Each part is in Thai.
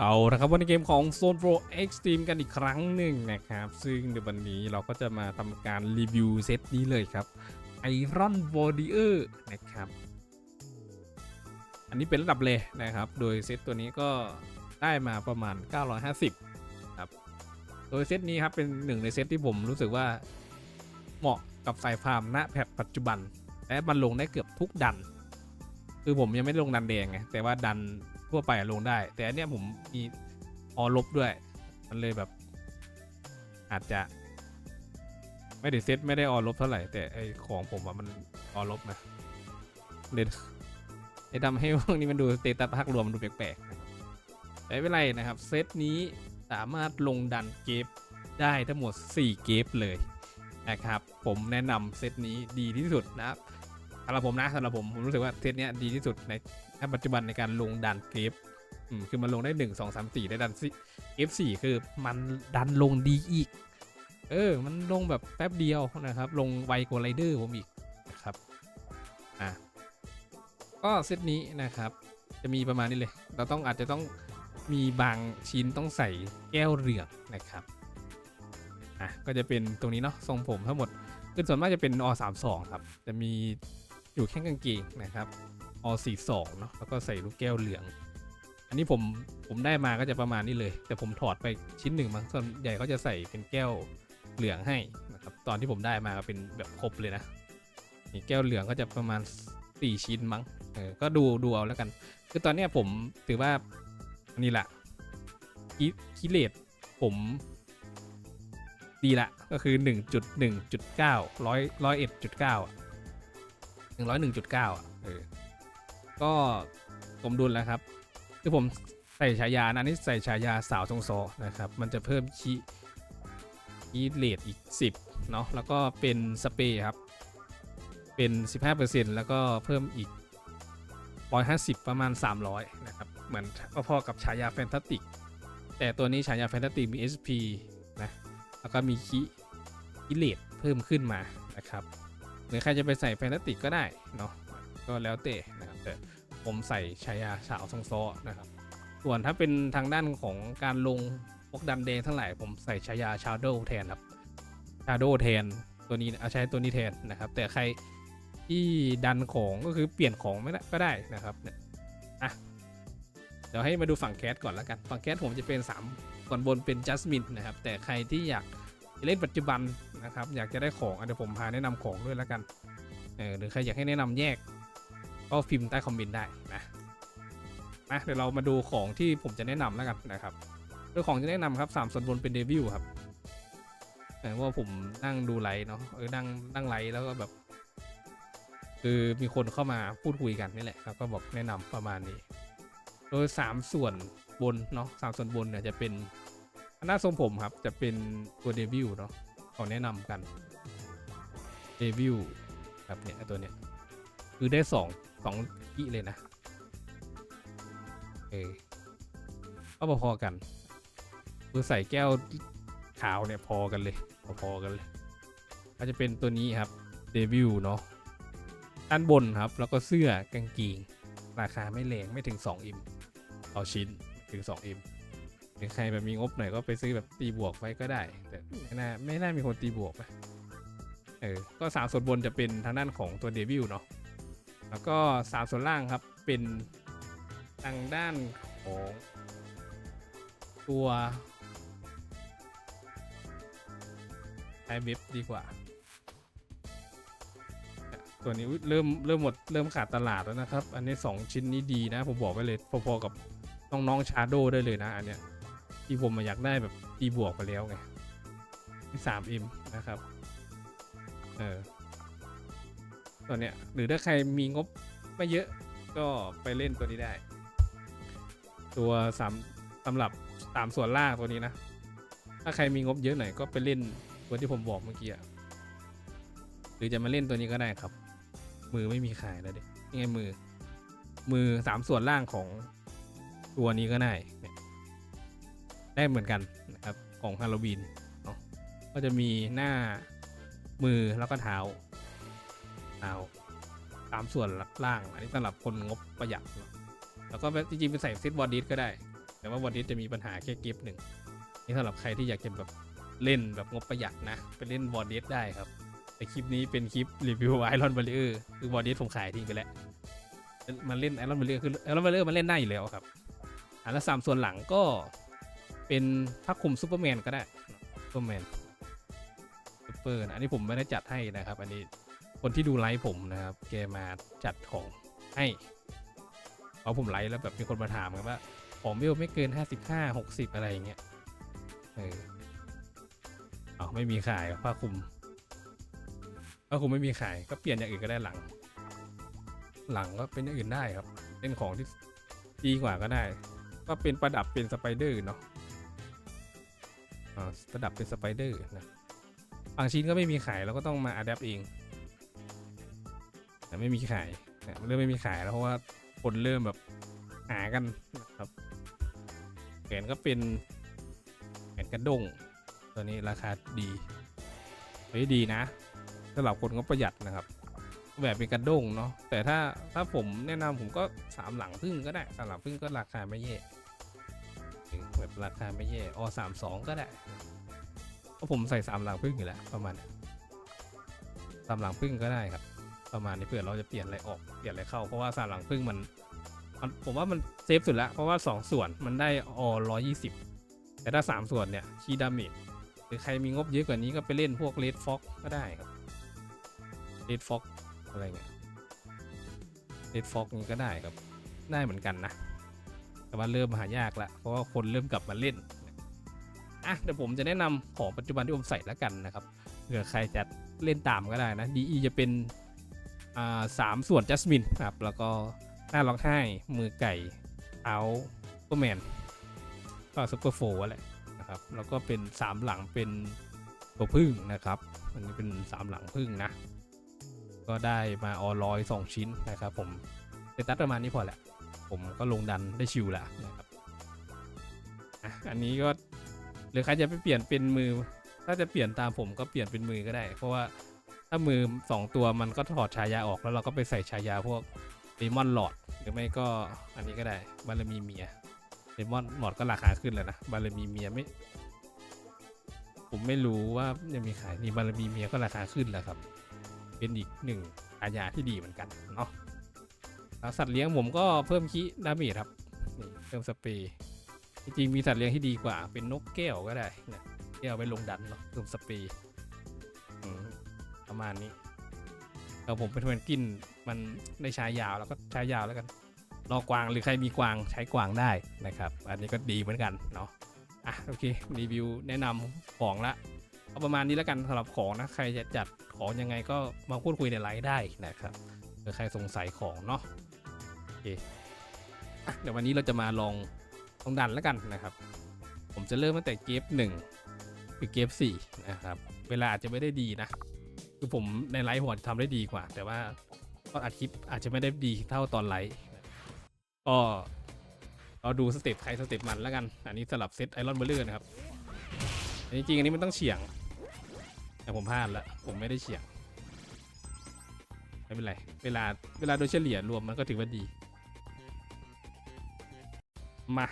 เอาละครับวันในเกมของ Zone Pro Extreme กันอีกครั้งหนึ่งนะครับ ซึ่งในวันนี้เราก็จะมาทำการรีวิวเซตนี้เลยครับ Iron Warrior นะครับ อันนี้เป็นระดับเลยนะครับ โดยเซตตัวนี้ก็ได้มาประมาณ 950 ครับ โดยเซตนี้ครับเป็นหนึ่งในเซตที่ผมรู้สึกว่าเหมาะกับสายฟาร์มณแพทปัจจุบัน และมันลงได้เกือบทุกดัน คือผมยังไม่ได้ลงดันแดงไงแต่ว่าดัน ทั่วไปลงได้ แต่อันเนี้ยผมมีออลบด้วย มันเลยแบบ อาจจะ ไม่ได้เซตไม่ได้ออลบเท่าไหร่แต่ไอของผมอะมันออลบนะเลยเลยทำให้พวกนี้มันดูสเตตัสภาพรวมมันดูแปลกๆนะครับแต่ไม่เป็นไรนะครับ เซตนี้สามารถลงดันเกฟได้ทั้งหมด 4 เกฟเลยนะครับ ผมแนะนำเซตนี้ดีที่สุดนะครับ สำหรับผมนะสำหรับผมผมรู้สึกว่าเซตเนี้ยดีที่สุดในณปัจจุบันในการลงดันเกฟอืมคือมันลงได้1 2 3 4ได้ดันเกฟ4คือมันดันลงดีอีก เออ มันลงแบบแป๊บเดียวนะครับ ลงไวกว่าไรเดอร์ผมอีกนะครับอะก็เซตนี้นะครับ จะมีประมาณนี้เลย เราต้องอาจจะต้องมีบางชิ้นต้องใส่แก้วเหลืองนะครับอะก็จะเป็นตรงนี้เนาะทรงผมทั้งหมดคือส่วนมากจะเป็นอ32ครับ จะมี อยู่แค่กางเกงนะครับอสีสองเนาะแล้วก็ใส่ลูกแก้วเหลือง อันนี้ผมผมได้มาก็จะประมาณนี้เลย แต่ผมถอดไปชิ้นหนึ่งมั้งส่วนใหญ่เขาจะใส่เป็นแก้วเหลืองให้นะครับตอนที่ผมได้มาก็เป็นแบบครบเลยนะนี่แก้วเหลืองก็จะประมาณ 4 ชิ้นมั้งเออก็ดูดูเอาแล้วกัน คือตอนนี้ผมถือว่าอันนี้แหละคิเลตผมดีละก็คือ 1.1.9จุดเก้า หนึ่งร้อยหนึ่งจุดเก้าอะเออก็สมดุลแล้วครับ คือผมใส่ฉายานะอันนี้ใส่ฉายาสาวทรงโซนะครับ มันจะเพิ่มคีคีเลตอีก 10เนาะแล้วก็เป็นสเปรย์ครับ เป็น 15%แล้วก็เพิ่มอีก150ประมาณ 300 นะครับ เหมือนพอๆกับฉายาแฟนตาติก แต่ตัวนี้ฉายาแฟนตาติกมี SP นะ แล้วก็มีคีคีเลตเพิ่มขึ้นมานะครับ หรือใครจะไปใส่แฟนตาติกก็ได้เนาะก็แล้วแต่นะครับแต่ผมใส่ชายาสาวทรงโซอนะครับ ส่วนถ้าเป็นทางด้านของการลงพวกดันแดงทั้งหลายผมใส่ชายาชาโดว์แทนครับชาโดว์แทนตัวนี้เอาใช้ตัวนี้แทนนะครับ แต่ใครที่ดันของก็คือเปลี่ยนของไม่ได้ก็ได้นะครับเนี่ยอะเดี๋ยวให้มาดูฝั่งแคสก่อนแล้วกันฝั่งแคสผมจะเป็น 3 ก่อนบนเป็นจัสมินนะครับ แต่ใครที่อยากเล่นปัจจุบัน นะครับ อยากจะได้ของอเดี๋ยวผมพาแนะนำของด้วยแล้วกันเออหรือใครอยากให้แนะนำแยก ก็พิมพ์ใต้คอมเมนต์ได้นะนะเดี๋ยวเรามาดูของที่ผมจะแนะนำแล้วกันนะครับโดยของจะแนะนำครับสามส่วนบนเป็นเดวิลครับแต่ว่าผมนั่งดูไลฟ์เนาะเออนั่งนั่งไลฟ์แล้วก็แบบคือมีคนเข้ามาพูดคุยกันนี่แหละครับก็บอกแนะนำประมาณนี้ โดยสามส่วนบนเนาะสามส่วนบนเนี่ยจะเป็นหน้าทรงผมครับจะเป็นตัวเดวิลเนาะ ขอแนะนำกันเดวิลครับเนี่ยตัวเนี้ยคือได้สองสองกิเลยนะ เออก็พอๆกัน คือใส่แก้วขาวเนี่ยพอกันเลย พอๆกันเลยก็จะเป็นตัวนี้ครับเดวิลเนาะด้านบนครับ แล้วก็เสื้อกางเกงราคาไม่แรงไม่ถึง2อิมต่อชิ้นถึง2อิม หรือใครแบบมีงบหน่อยก็ไปซื้อแบบตีบวกไว้ก็ได้ แต่ไม่น่าไม่น่ามีคนตีบวกไปเออก็สามส่วนบนจะเป็นทางด้านของตัวเดวิลเนาะแล้วก็สามส่วนล่างครับเป็นทางด้านของตัวไอเว็บดีกว่า ตัวนี้เริ่มเริ่มหมดเริ่มขาดตลาดแล้วนะครับ อันนี้ 2 ชิ้นนี้ดีนะ ผมบอกไว้เลยพอๆกับน้องๆชาโดได้เลยนะอันเนี้ย ที่ผมอยากได้แบบตีบวกไปแล้วไงสามเอิมนะครับ เออตัวเนี้ย หรือถ้าใครมีงบไม่เยอะก็ไปเล่นตัวนี้ได้ ตัวสามสำหรับสามส่วนล่างตัวนี้นะ ถ้าใครมีงบเยอะหน่อยก็ไปเล่นตัวที่ผมบอกเมื่อกี้หรือจะมาเล่นตัวนี้ก็ได้ครับ มือไม่มีขายแล้วเด็นี่ไงมือ มือสามส่วนล่างของตัวนี้ก็ได้เนี่ย ได้เหมือนกันนะครับของฮาโลวีนเนาะก็จะมีหน้ามือแล้วก็เท้าเอาตามส่วนล่างอันนี้สำหรับคนงบประหยัดแล้วก็จริงๆไปใส่เซตบอดี้ก็ได้ แต่ว่าวันนี้จะมีปัญหาแค่กิฟต์หนึ่งนี่สำหรับใครที่อยากจะแบบเล่นแบบงบประหยัดนะไปเล่นวอร์เดได้ครับแต่คลิปนี้เป็นคลิปรีวิวไอรอนบ r ลเออร์คือวอร์เดผมขายทิ้งไปแล้วมันเล่นไอรอนบ r ลเออร์คือไอรอนบ r ลเออร์มันเล่นได้อยู่แล้วครับอันละสามส่วนหลังก็ เป็นผ้าคลุมซูเปอร์แมนก็ได้ซูเปอร์แมนซูเปอร์นะอันนี้ผมไม่ได้จัดให้นะครับ อันนี้คนที่ดูไลฟ์ผมนะครับ แกมาจัดของให้เพราะผมไลฟ์แล้วแบบมีคนมาถามกันว่า ของเวลไม่เกิน55 60อะไรอย่างเงี้ยเออเอาไม่มีขายผ้าคลุมผ้าคลุมไม่มีขายก็เปลี่ยนอย่างอื่นก็ได้หลัง หลังก็เป็นอย่างอื่นได้ครับ เป็นของที่ดีกว่าก็ได้ ก็เป็นประดับเป็นสไปเดอร์เนาะ ระดับเป็นสไปเดอร์นะบางชิ้นก็ไม่มีขายเราก็ต้องมาอัดแอปเองแต่ไม่มีขายนะเริ่มไม่มีขายแล้วเพราะว่าคนเริ่มแบบหากันนะครับแขนก็เป็นแขนกระด้งตัวนี้ราคาดีเฮ้ยดีนะสำหรับคนก็ประหยัดนะครับ แบบเป็นกระด้งเนาะแต่ถ้าถ้าผมแนะนำผมก็สามหลังพึ่งก็ได้สามหลังพึ่งก็ราคาไม่แย่ ราคาไม่แย่อสามสองก็ได้เพราะผมใส่สามหลังพึ่งอยู่แล้วประมาณนั้สามหลังพึ่งก็ได้ครับ ประมาณนี้เผื่อเราจะเปลี่ยนอะไรออกเปลี่ยนอะไรเข้าเพราะว่าสามหลังพึ่งมันมันผมว่ามันเซฟสุดละเพราะว่าสองส่วนมันได้อร้อยยี่สิบแต่ถ้าสามส่วนเนี่ยคีดาเมจหรือใครมีงบเยอะกว่านี้ก็ไปเล่นพวกเลดฟ็อกก็ได้ครับเลดฟ็อกอะไรเงี้ยเลดฟ็อกนี้ก็ได้ครับ ได้เหมือนกันนะ แต่ว่าเริ่มหายากละเพราะว่าคนเริ่มกลับมาเล่นอะเดี๋ยวผมจะแนะนำของปัจจุบันที่ผมใส่แล้วกันนะครับเผื่อใครจะเล่นตามก็ได้นะ DE จะเป็นอ่าสามส่วนจัสมินครับแล้วก็หน้าล็อกให้มือไก่เอาซูเปอร์แมนก็ซูเปอร์โฟแหละนะครับแล้วก็เป็นสามหลังเป็นตัวพึ่งนะครับอันนี้เป็นสามหลังพึ่งนะก็ได้มาออร้อยสองชิ้นนะครับผมเซตัสประมาณนี้พอแหละ ผมก็ลงดันได้ชิวแล้วนะครับอันนี้ก็หรือใครจะไปเปลี่ยนเป็นมือ ถ้าจะเปลี่ยนตามผมก็เปลี่ยนเป็นมือก็ได้ เพราะว่าถ้ามือสองตัวมันก็ถอดฉายาออกแล้วเราก็ไปใส่ฉายาพวกเลมอนหลอดหรือไม่ก็อันนี้ก็ได้บารมีเมียเลมอนหลอดก็ราคาขึ้นแล้วนะบารมีเมียไม่ ผมไม่รู้ว่ายังมีขายนี่บารมีเมียก็ราคาขึ้นแล้วครับ เป็นอีกหนึ่งฉายาที่ดีเหมือนกันเนาะ สัตว์เลี้ยงผมก็เพิ่มคีดาเมจครับนี่เพิ่มสเปรย์จริงๆมีสัตว์เลี้ยงที่ดีกว่า เป็นนกแก้วก็ได้เนี่ยแก้วไปลงดันเนาะเพิ่มสเปรย์ประมาณนี้แต่ผมเป็นคนกินมันได้ใช้ยาวแล้วก็ใช้ยาวแล้วกันรอกวางหรือใครมีกวางใช้กวางได้นะครับ อันนี้ก็ดีเหมือนกันเนาะอะโอเครีวิวแนะนำของละเอาประมาณนี้แล้วกันสำหรับของนะใครจะจัดของยังไงก็มาพูดคุยในไลฟ์ได้นะครับหรือใครสงสัยของเนาะ เคเดี๋ยววันนี้เราจะมาลองลองดันแล้วกันนะครับ ผมจะเริ่มตั้งแต่เกฟหนึ่งคือเกฟสี่นะครับ เวลาอาจจะไม่ได้ดีนะ คือผมในไลฟ์ผมอาจจะทำได้ดีกว่า แต่ว่าตอนอัดคลิปอาจจะไม่ได้ดีเท่าตอนไลฟ์ก็เราดูสเต็ปใครสเต็ปมันแล้วกัน อันนี้สลับเซตไอรอนเบลเลอร์นะครับแต่จริงๆอันนี้มันต้องเฉียง แต่ผมพลาดล้วผมไม่ได้เฉียงไม่เป็นไร เวลาเวลาโดยเฉลี่ยรวมมันก็ถือว่าดี มา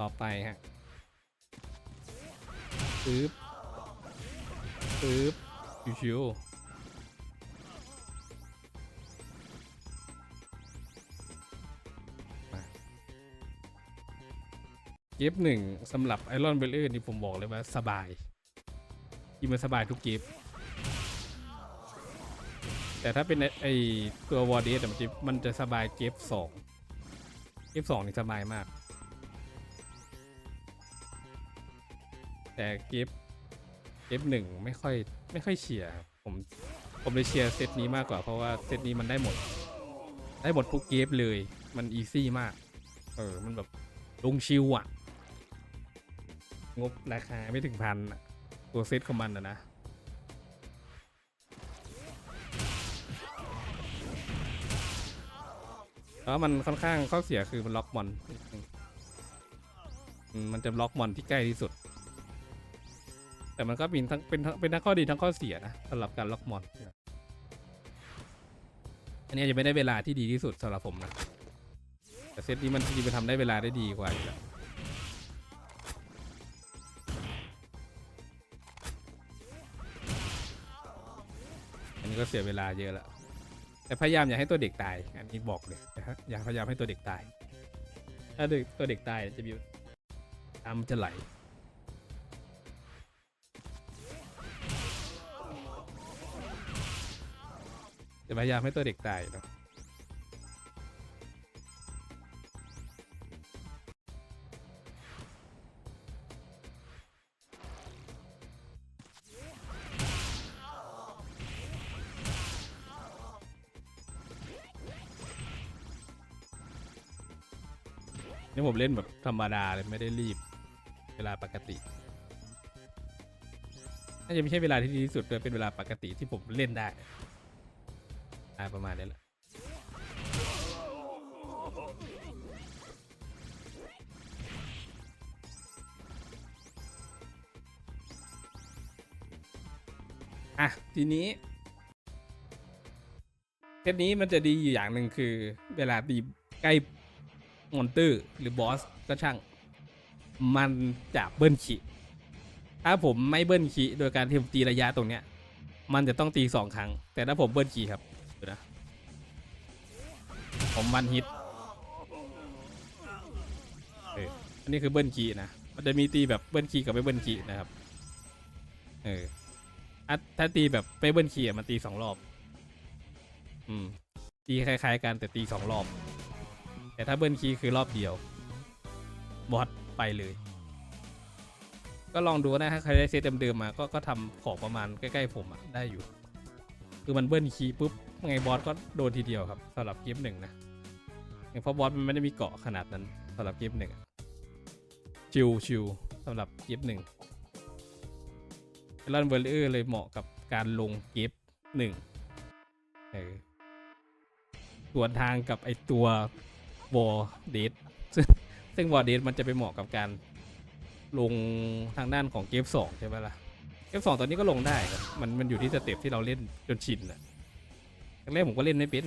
ต่อไปฮะปึ๊บปึ๊บชิวๆมาเกฟหนึ่งสำหรับไอรอนเบลเลอร์นี่ผมบอกเลยว่าสบายที่มันสบายทุกเกฟแต่ถ้าเป็นไอไอตัววอร์เดสมันจะมันจะสบายเกฟสอง เกฟสองนี่สบายมาก แต่เกฟ F1 ไม่ค่อยไม่ค่อยเชียร์ผมผมเลยเชียร์เซตนี้มากกว่าเพราะว่าเซตนี้มันได้หมด ได้หมดทุกเกมเลย มันอีซี่มาก เออ มันแบบลงชิวอะงบราคาไม่ถึงพันตัวเซตของมันอะนะ แล้วมันค่อนข้างข้อเสียคือมันล็อกมอนมันจะล็อกมอนที่ใกล้ที่สุด แต่มันก็เป็นทั้งเป็นทั้งเป็นทั้งข้อดีทั้งข้อเสียนะสำหรับการล็อกมอน อันนี้จะไม่ได้เวลาที่ดีที่สุดสำหรับผมนะ แต่เซตนี้มันจริงๆมันทำได้เวลาได้ดีกว่าอยู่แล้วอันนี้ก็เสียเวลาเยอะแล้ว แต่พยายามอย่าให้ตัวเด็กตาย อันนี้บอกเลยนะฮะอย่าพยายามให้ตัวเด็กตาย ถ้าเด็กตัวเด็กตายจะมีน้ำจะไหล จะพยายามให้ตัวเด็กตายเนาะ ผมเล่นแบบธรรมดาเลยไม่ได้รีบ เวลาปกติน่าจะไม่ใช่เวลาที่ดีที่สุดเลยเป็นเวลาปกติที่ผมเล่นได้อ่าประมาณนี้แหละอะ ทีนี้เทปนี้มันจะดีอยู่อย่างหนึ่งคือ เวลาตีใกล้ มอนเตอร์หรือบอสก็ช่าง มันจะเบิ้ลขีถ้าผมไม่เบิ้ลขีโดยการที่ผมตีระยะตรงเนี้ย มันจะต้องตีสองครั้ง แต่ถ้าผมเบิ้ลขีครับดูนะผมวันฮิตเอออันนี้คือเบิ้ลขีนะมันจะมีตีแบบเบิ้ลขีกับไม่เบิ้ลขีนะครับเออถ้าตีแบบไม่เบิ้ลขีมันตีสองรอบ อืมตีคล้ายๆกันแต่ตีสองรอบ แต่ถ้าเบิ้ลคีย์คือรอบเดียว บอสไปเลย ก็ลองดูนะถ้าใครได้เซตเดิมๆมาก็ก็ทำของประมาณใกล้ๆผมอะได้อยู่ คือมันเบิ้ลคีย์ปุ๊บไงบอสก็โดนทีเดียวครับสำหรับเกมหนึ่งนะเพราะบอสมันไม่ได้มีเกาะขนาดนั้นสำหรับเกมหนึ่งชิวชิวสำหรับเกมหนึ่งลันเบอร์เออร์เลยเหมาะกับการลงเกมหนึ่งเออส่วนทางกับไอตัว วอร์เดทซึ่งซึ่งวอร์เดทมันจะไปเหมาะกับการลงทางด้านของเกมสองใช่ไหมล่ะ เกมสองตอนนี้ก็ลงได้มันมันอยู่ที่สเต็ปที่เราเล่นจนชินอะแรกผมก็เล่นไม่เป็น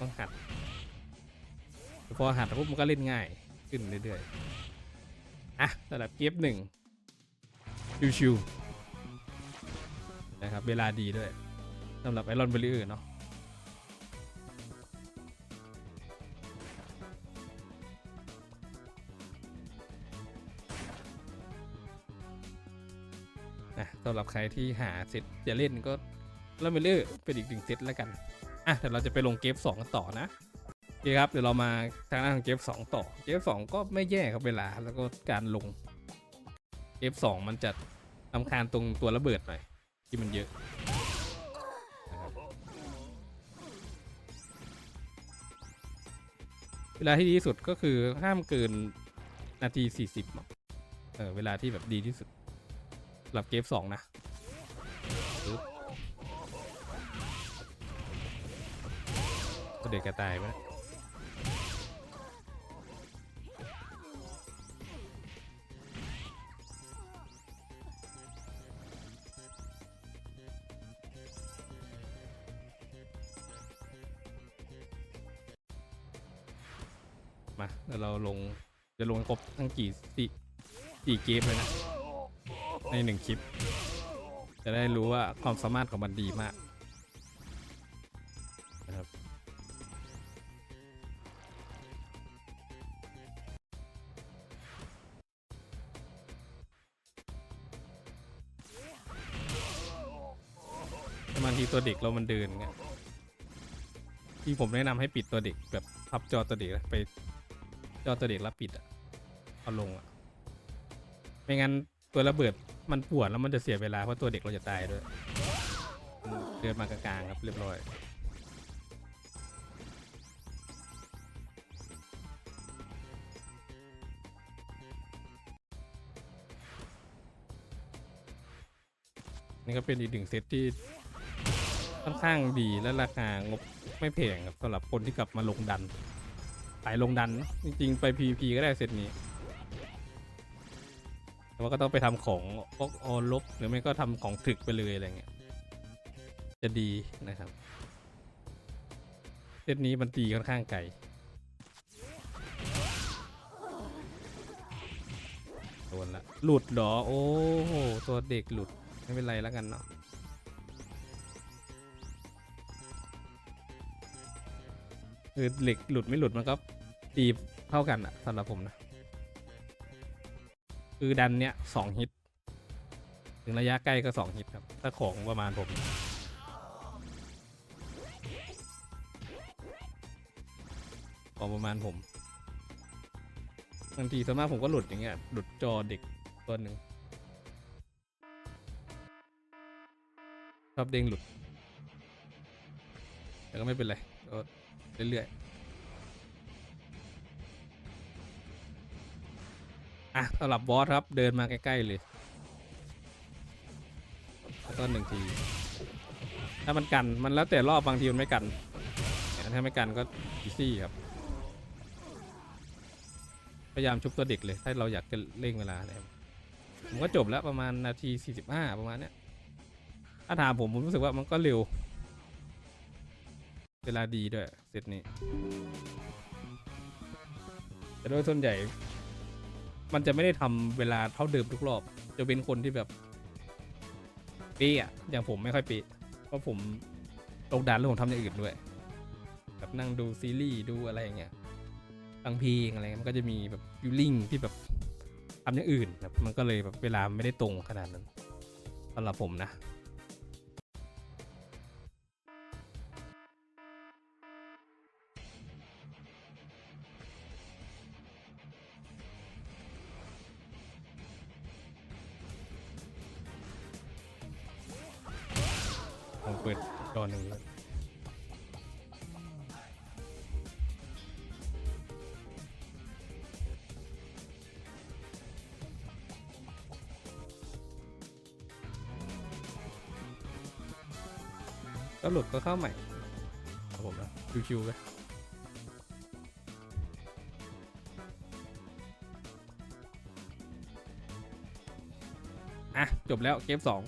ต้องหัด พอหัดปุ๊บมันก็เล่นง่ายขึ้นเรื่อยๆ อะสำหรับเกมหนึ่งชิวๆนะครับ เวลาดีด้วยสำหรับไอรอนเบลเลอร์เนาะ สำหรับใครที่หาเซตจะเล่นก็เล่นไปเรื่อยเป็นอีกหนึ่งเซตแล้วกัน อะเดี๋ยวเราจะไปลงเกมสองกันต่อนะโอเคครับเดี๋ยวเรามาทางด้านของเกมสองต่อ เกมสองก็ไม่แย่ครับเวลาแล้วก็การลงเกมสองมันจะทำคาญตรงตัวระเบิดหน่อยที่มันเยอะเวลาที่ดีที่สุดก็คือห้ามเกินนาที 40เออเวลาที่แบบดีที่สุด หรับเกมสองนะก็เด็กกระตายไปมาแล้วเราลงจะลงครบทั้งกี่สี่สี่เกมเลยนะ ในหนึ่งคลิป จะได้รู้ว่าความสามารถของมันดีมากนะครับแต่บางทีตัวเด็กเรามันเดินไงที่ผมแนะนำให้ปิดตัวเด็กแบบพับจอตัวเด็กไปจอตัวเด็กแล้วปิดอะเอาลงอะไม่งั้นตัวระเบิด มันปวดแล้วมันจะเสียเวลาเพราะตัวเด็กเราจะตายด้วยเดินมากลางๆครับเรียบร้อยนี่ก็เป็นอีกหนึ่งเซตที่ค่อนข้างดีและราคางบไม่แพงครับสำหรับคนที่กลับมาลงดันสายลงดัน จริงๆ ไป PVP ก็ได้เซตนี้ แต่ว่าก็ต้องไปทำของพวกออลบหรือไม่ก็ทำของถึกไปเลยอะไรเงี้ยจะดีนะครับเซตนี้มันตีค่อนข้างไกลโดนละหลุดหรอ โอ้โหตัวเด็กหลุด ไม่เป็นไรแล้วกันเนาะคือเหล็กหลุดไม่หลุดมันก็ตีเท่ากันอะสำหรับผมนะ คือดันเนี้ยสองฮิต ถึงระยะใกล้ก็สองฮิตครับ ถ้าของประมาณผมของประมาณผมบางทีส่วนมากผมก็หลุดอย่างเงี้ยหลุดจอเด็กตัวหนึ่งชอบเด้งหลุด แต่ก็ไม่เป็นไรก็เรื่อยๆ อะสำหรับบอสครับเดินมาใกล้ๆเลยแล้วก็หนึ่งที ถ้ามันกันมันแล้วแต่รอบบางทีมันไม่กันถ้าไม่กันก็อีซี่ครับ พยายามชุบตัวเด็กเลย ถ้าเราอยากจะเร่งเวลาอะไรผมก็จบแล้วประมาณนาที 45 ประมาณเนี้ยถ้าถามผมผมรู้สึกว่ามันก็เร็ว เวลาดีด้วยเซตนี้แต่โดยส่วนใหญ่ มันจะไม่ได้ทำเวลาเท่าเดิมทุกรอบ จะเป็นคนที่แบบเป๊ะอะอย่างผมไม่ค่อยเป๊ะเพราะผมตกดันแล้วผมทำอย่างอื่นด้วยแบบนั่งดูซีรีส์ดูอะไรอย่างเงี้ยฟังเพลงอะไรมันก็จะมีแบบยูริ่งที่แบบทำอย่างอื่นแบบมันก็เลยแบบเวลาไม่ได้ตรงขนาดนั้นสำหรับผมนะ เข้าใหม่ครับผมนะชิวๆไปอะ จบแล้วเกมสอง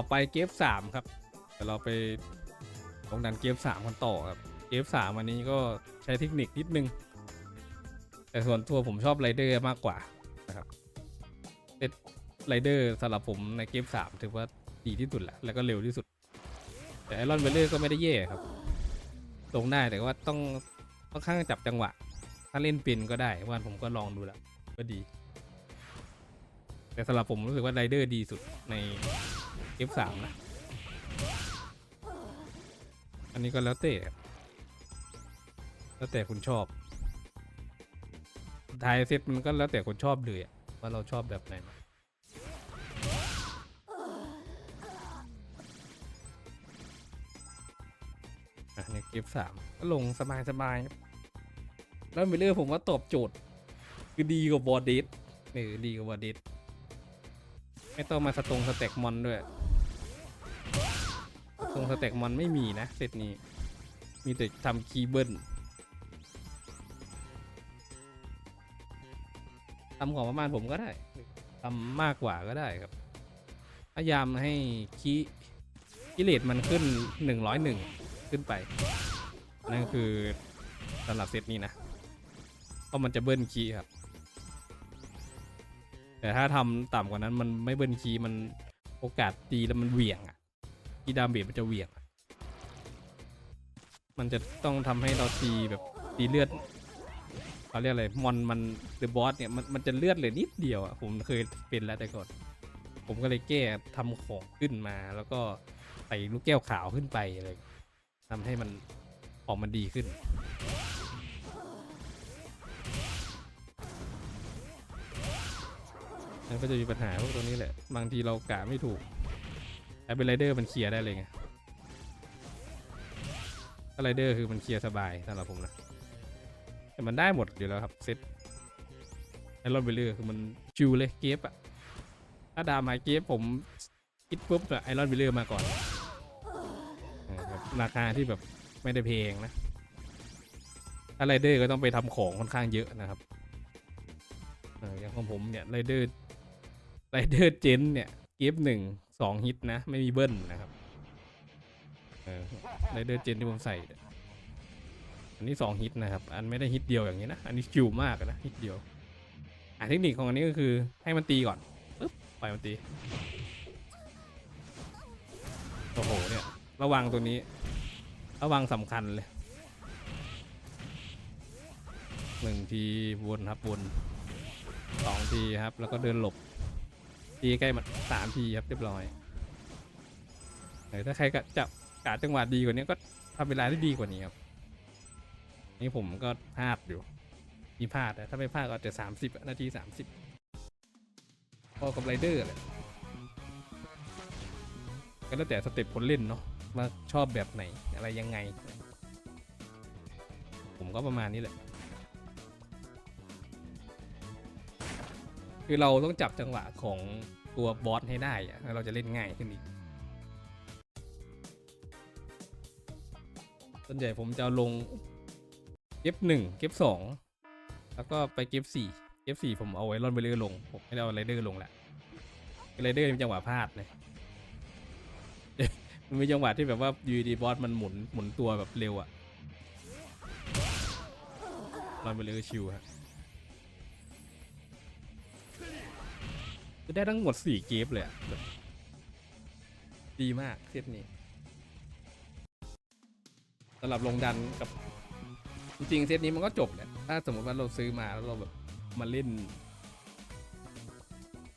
ต่อไปเกมสามครับเดี๋ยวเราไปลงดันเกมสามกันต่อครับเกมสามอันนี้ก็ใช้เทคนิคนิดนึง แต่ส่วนตัวผมชอบไรเดอร์มากกว่านะครับเซตไรเดอร์สำหรับผมในเกมสามถือว่าดีที่สุดแหละแล้วก็เร็วที่สุด แต่ไอรอนเวลเลอร์ก็ไม่ได้แย่ครับลงได้แต่ว่าต้องค่อนข้างจับจังหวะ ถ้าเล่นเป็นก็ได้ว่าผมก็ลองดูแล้วก็ดี แต่สำหรับผมรู้สึกว่าไรเดอร์ดีสุดใน F3 นะ อันนี้ก็แล้วแต่แล้วแต่คุณชอบทายเซตมันก็แล้วแต่คนชอบเลยว่าเราชอบแบบไหนนะอะในเกมสามก็ลงสบายสบายแล้วมิเลอร์ผมว่าตอบโจทย์ คือดีกว่าบอดเดสเออดีกว่าบอดเดสไม่ต้องมาสตรงสแต็กมอนด้วย รงสเต็กมอนไม่มีนะเซตนี้ มีแต่ทำคีย์เบิลทำของประมาณผมก็ได้ทำมากกว่าก็ได้ครับ พยายามให้คีกิเลสมันขึ้นหนึ่งร้อยหนึ่งขึ้นไป นั่นคือสำหรับเซตนี้นะ เพราะมันจะเบิ้ลคีครับ แต่ถ้าทำต่ำกว่านั้นมันไม่เบิ้ลคีมันโอกาสตีแล้วมันเหวี่ยงอะ ที่ดาเมจมันจะเหวี่ยง มันจะต้องทำให้เราตีแบบตีเลือดเขาเรียกอะไร มอนมันหรือบอสเนี่ยมันมันจะเลือดเหลือนิดเดียวอะผมเคยเป็นแล้วแต่ก่อน ผมก็เลยแก้ทำของขึ้นมา แล้วก็ใส่ลูกแก้วขาวขึ้นไปอะไรทำให้มันออกมันดีขึ้นมันก็จะมีปัญหาพวกตัวนี้แหละ บางทีเรากะไม่ถูก แต่เป็นไรเดอร์มันเคลียร์ได้เลยไงถ้าไรเดอร์คือมันเคลียร์สบายสำหรับผมนะแต่มันได้หมดอยู่แล้วครับเซตไอรอนเบลเลอร์คือมันชิวเลยเกฟอะถ้าดามาเกฟผมคิดปุ๊บอะไอรอนเบลเลอร์มาก่อนราคาที่แบบไม่ได้แพงนะถ้าไรเดอร์ก็ต้องไปทำของค่อนข้างเยอะนะครับอย่างของผมเนี่ยไรเดอร์ไรเดอร์เจนเนี่ยเก็บหนึ่ง สองฮิตนะ ไม่มีเบิ้ลนะครับเออไรเดอร์เจนที่ผมใส่ อันนี้สองฮิตนะครับ อันไม่ได้ฮิตเดียวอย่างนี้นะ อันนี้ชิวมากนะฮิตเดียว อะเทคนิคของอันนี้ก็คือให้มันตีก่อนปึ๊บปล่อยมันตี โอ้โหเนี่ย ระวังตัวนี้ ระวังสำคัญเลยหนึ่งทีวนครับวนสองทีครับ แล้วก็เดินหลบ ทีใกล้มันสามทีครับเรียบร้อยเออถ้าใครก็จะกาจังหวะดีกว่านี้ก็ทำเวลาได้ดีกว่านี้ครับ นี่ผมก็พลาดอยู่ มีพลาดนะถ้าไม่พลาดก็อาจจะสามสิบนาทีสามสิบพอกับไรเดอร์แหละก็แล้วแต่สเต็ปคนเล่นเนาะว่าชอบแบบไหนอะไรยังไง ผมก็ประมาณนี้แหละ คือเราต้องจับจังหวะของตัวบอสให้ได้อะแล้วเราจะเล่นง่ายขึ้นอีก ส่วนใหญ่ผมจะลงเก็บหนึ่งเก็บสองแล้วก็ไปเก็บสี่เก็บสี่ผมเอาไว้รอนไปเรื่อยลง ผมไม่ได้เอาไรเดอร์ลงแหละไรเดอร์มีจังหวะพลาดเลยมันมีจังหวะที่แบบว่าอยูดีบอสมันหมุนหมุนตัวแบบเร็วอะรอนไปเรื่อยชิวฮะ คือได้ทั้งหมดสี่เกมเลยอะแบบดีมากเซตนี้สำหรับลงดันกับ จริงๆเซตนี้มันก็จบแหละถ้าสมมติว่าเราซื้อมาแล้วเราแบบมาเล่น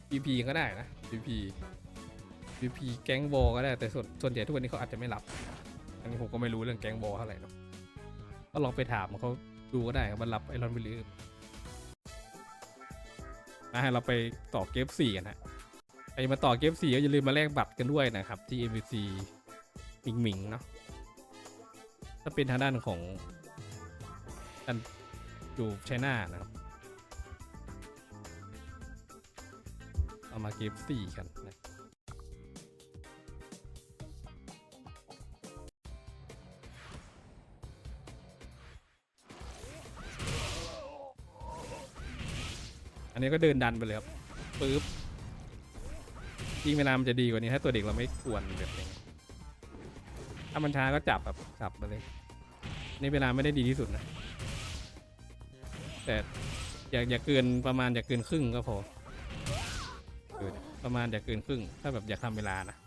PP ก็ได้นะ PP PP แก๊งบอก็ได้แต่ส่วนส่วนใหญ่ทุกวันนี้เขาอาจจะไม่รับ อันนี้ผมก็ไม่รู้เรื่องแก๊งบอเท่าไหร่เนาะก็ลองไปถามเขาดูก็ได้ครับว่ารับไอรอนวิลเลอร์ นะฮะเราไปต่อเกมสี่กันฮะไปมาต่อเกมสี่ก็อย่าลืมมาแลกบัตรกันด้วยนะครับ ที่ MVC หมิงหมิงเนาะถ้าเป็นทางด้านของกันอยู่ไชน่านะครับเอามาเก็บสี่กันนะ นนี้ก็เดินดันไปเลยครับปึ๊บยิงเวลามันจะดีกว่านี้ถ้าตัวเด็กเราไม่กวนแบบนี้ถ้ามันช้าก็จับแบบจับมาเลยนี่เวลาไม่ได้ดีที่สุดนะ แต่อย่าอย่าเกินประมาณอย่าเกินครึ่งก็พออประมาณอย่าเกินครึ่ง ถ้าแบบอยากทำเวลานะ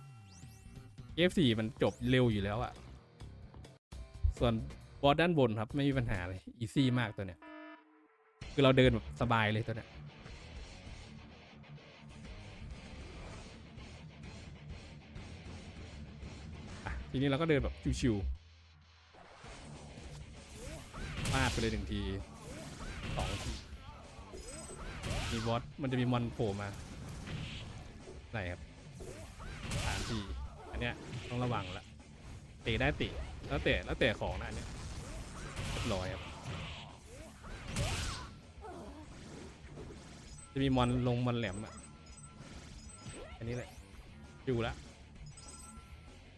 F4 มันจบเร็วอยู่แล้วอะส่วนบอสด้านบนครับไม่มีปัญหาเลยอีซี่มากตัวเนี้ย คือเราเดินแบบสบายเลยตัวเนี้ย ทีนี้เราก็เดินแบบชิวๆฟาดไปเลยหนึ่งทีสองทีมีบอสมันจะมีมอนโผล่มาไหนครับสามทีอันเนี้ยต้องระวังละเตะได้เตะแล้วแต่แล้วแต่ของนะอันเนี้ยเรียบร้อยครับจะมีมอนลงมอนแหลมอะอันนี้แหละอยู่ละ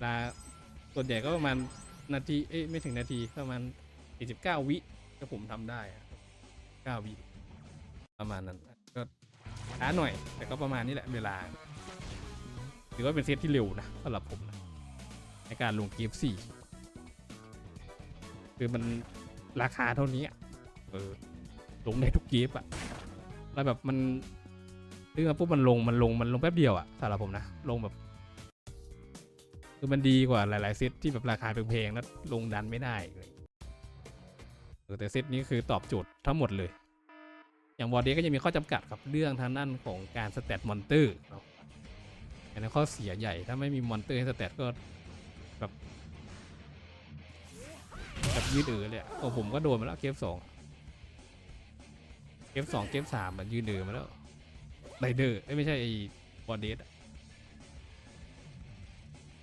ลา ส่วนใหญ่ก็ประมาณนาที เอ้ยไม่ถึงนาทีประมาณ 49 วิก็ผมทำได้9วิประมาณนั้นก็ช้าหน่อย แต่ก็ประมาณนี้แหละเวลาถือว่าเป็นเซตที่เร็วนะสำหรับผมนะในการลงเกมสี่คือมันราคาเท่านี้เออลงได้ทุกเกมอะแล้วแบบมันซื้อมาปุ๊บมันลงมันลงมันลงแป๊บเดียวอะสำหรับผมนะลงแบบ คือมันดีกว่าหลายๆเซตที่แบบราคาแพงๆแล้วลงดันไม่ได้เลยแต่เซตนี้คือตอบโจทย์ทั้งหมดเลย อย่างวอร์เดก็จะมีข้อจำกัดครับเรื่องทางด้านของการสเตตมอนเตอร์เนาะอันนั้นข้อเสียใหญ่ถ้าไม่มีมอนเตอร์ให้สเตตก็แบบแบบยืดเอือเลยอะของผมก็โดนมาแล้วเกมสองเกมสองเกมสามมันยืดเอือมาแล้วไรเดอร์ไม่ใช่ไอ้วอร์เดส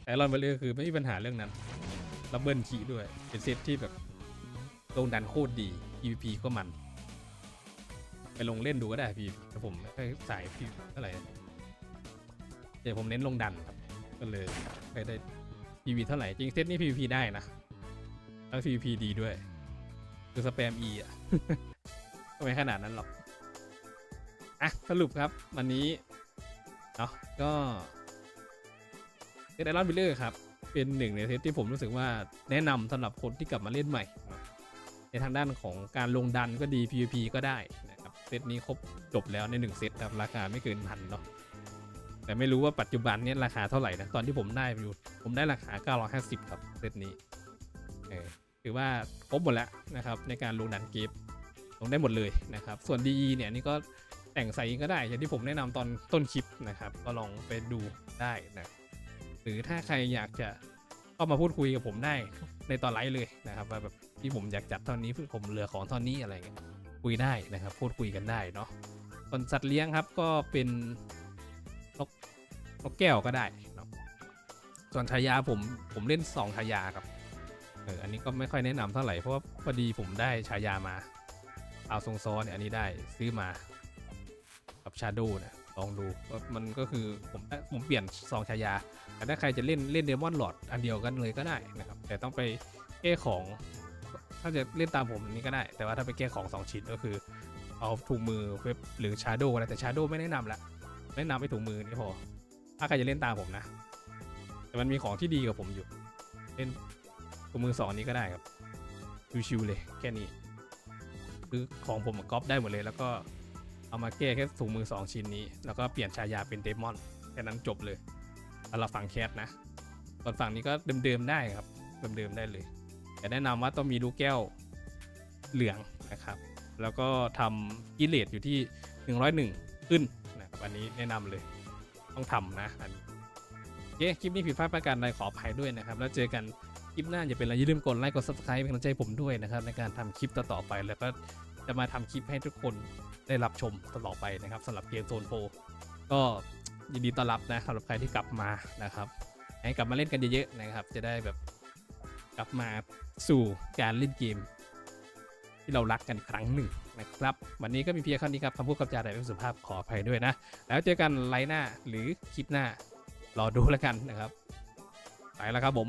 ไอรอนเบลเลอร์คือไม่มีปัญหาเรื่องนั้นรับเบิลคีย์ด้วย เป็นเซตที่แบบลงดันโคตรดี PVP ก็มัน ไปลงเล่นดูก็ได้พี่แต่ผมไม่ค่อยสายพี่เท่าไหร่เดี๋ยวผมเน้นลงดันครับ ก็เลยไม่ได้ PVP เท่าไหร่ จริงเซตนี้ PVP ได้นะแล้ว PVP ดีด้วย คือสแปม E อะก็ไม่ขนาดนั้นหรอก อะ สรุปครับ วันนี้ เนาะก็ เซตไอรอนวิลเลอร์ครับ เป็นหนึ่งในเซตที่ผมรู้สึกว่าแนะนำสำหรับคนที่กลับมาเล่นใหม่ ในทางด้านของการลงดันก็ดี PVP ก็ได้นะครับเซตนี้ครบจบแล้วในหนึ่งเซตครับราคาไม่เกินพันเนาะแต่ไม่รู้ว่าปัจจุบันนี้ราคาเท่าไหร่นะ ตอนที่ผมได้อยู่ ผมได้ราคา 950 ครับเซตนี้เออถือว่าครบหมดแล้วนะครับในการลงดันเกมลงได้หมดเลยนะครับ ส่วน DE เนี่ยนี่ก็แต่งใส่ก็ได้อย่างที่ผมแนะนำตอนต้นคลิปนะครับ ก็ลองไปดูได้นะ หรือถ้าใครอยากจะเข้ามาพูดคุยกับผมได้ในตอนไลฟ์เลยนะครับว่าแบบที่ผมอยากจัดตอนนี้ผมเหลือของตอนนี้อะไรเงี้ยคุยได้นะครับพูดคุยกันได้เนาะส่วนสัตว์เลี้ยงครับก็เป็นนกนกแก้วก็ได้เนาะส่วนชายาผมผมเล่นสองชายาครับเอออันนี้ก็ไม่ค่อยแนะนำเท่าไหร่เพราะว่าพอดีผมได้ชายามาเอาทรงซ้อนเนี่ยอันนี้ได้ซื้อมากับชาโดนะลองดู มันก็คือผมผมเปลี่ยนซองชายา แต่ถ้าใครจะเล่นเล่นเดมอนหลอดอันเดียวกันเลยก็ได้นะครับ แต่ต้องไปแก้ของ ถ้าจะเล่นตามผมนี้ก็ได้ แต่ว่าถ้าไปแก้ของ 2 ชิ้นก็คือ เอาถุงมือเว็บหรือชาโดอะไรแต่ชาโดไม่แนะนำละแนะนำไปถุงมือนี่พอ ถ้าใครจะเล่นตามผมนะ แต่มันมีของที่ดีกับผมอยู่ เล่นถุงมือสองนี้ก็ได้ครับชิวๆเลยแค่นี้คือของผมก๊อปได้หมดเลยแล้วก็ เอามาแก้แค่ถุงมือสองชิ้นนี้ แล้วก็เปลี่ยนชายาเป็นเดมอนแค่นั้นจบเลยสำหรับฝั่งแคทนะส่วนฝั่งนี้ก็เดิมๆได้ครับเดิมๆได้เลย แต่แนะนำว่าต้องมีลูกแก้วเหลืองนะครับ แล้วก็ทำกิเลสอยู่ที่ 101 ขึ้นนะครับอันนี้แนะนำเลยต้องทำนะอันนี้โอเคคลิปนี้ผิดพลาดประการใดขออภัยด้วยนะครับ แล้วเจอกันคลิปหน้าอย่าเป็นอะไรอย่าลืมกดไลค์กด subscribe เป็นกำลังใจผมด้วยนะครับ ในการทำคลิปต่อๆไปแล้วก็จะมาทำคลิปให้ทุกคน ได้รับชมตลอดไปนะครับสำหรับเกมโซนโฟก็ยินดีต้อนรับนะสำหรับใครที่กลับมานะครับ ให้กลับมาเล่นกันเยอะๆนะครับ จะได้แบบกลับมาสู่การเล่นเกม ที่เรารักกันครั้งหนึ่งนะครับ วันนี้ก็มีเพียงเท่านี้ครับคำพูดคำจาใดไม่สุภาพขออภัยด้วยนะ แล้วเจอกันไลน์หน้าหรือคลิปหน้า รอดูแล้วกันนะครับ ไปแล้วครับผม